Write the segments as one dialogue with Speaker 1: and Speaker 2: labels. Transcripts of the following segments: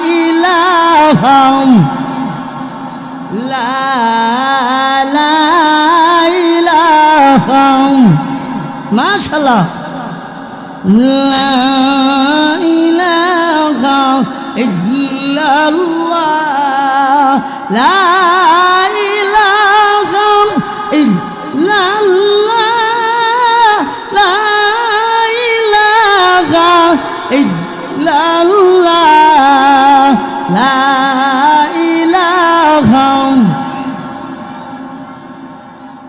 Speaker 1: লাইলাহাম লাইলাহম মাশাল্লাহ লাইলাহম ইল্লাল্লাহ লা la la la la không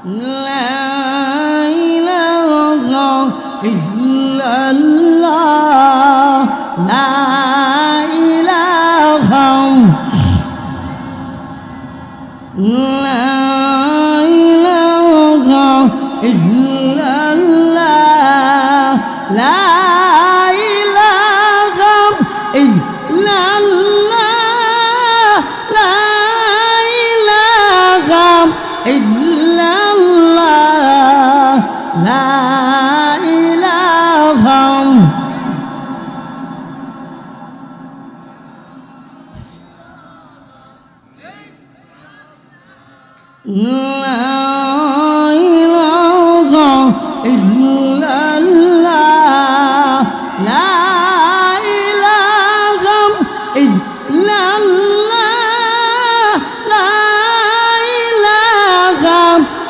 Speaker 1: la la không la la la la không la la không ইল্লাল্লাহ লা ইলাহা لا إله إلا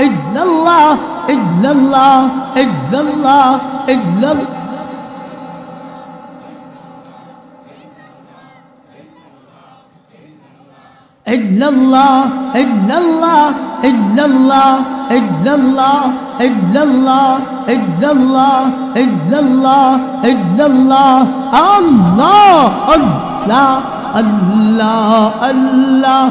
Speaker 1: إلا الله إلا الله إلا الله إلا الله إلا الله إلا الله إلا الله إلا الله إلا الله إلا الله إلا الله إلا الله الله الله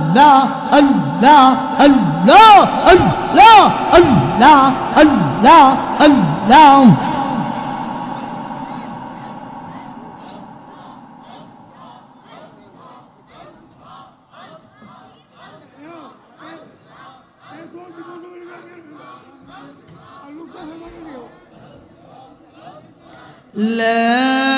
Speaker 1: আল্লাহ আল্লাহ আল্লাহ আল্লাহ আল্লাহ আল্লাহ আল্লাহ। لا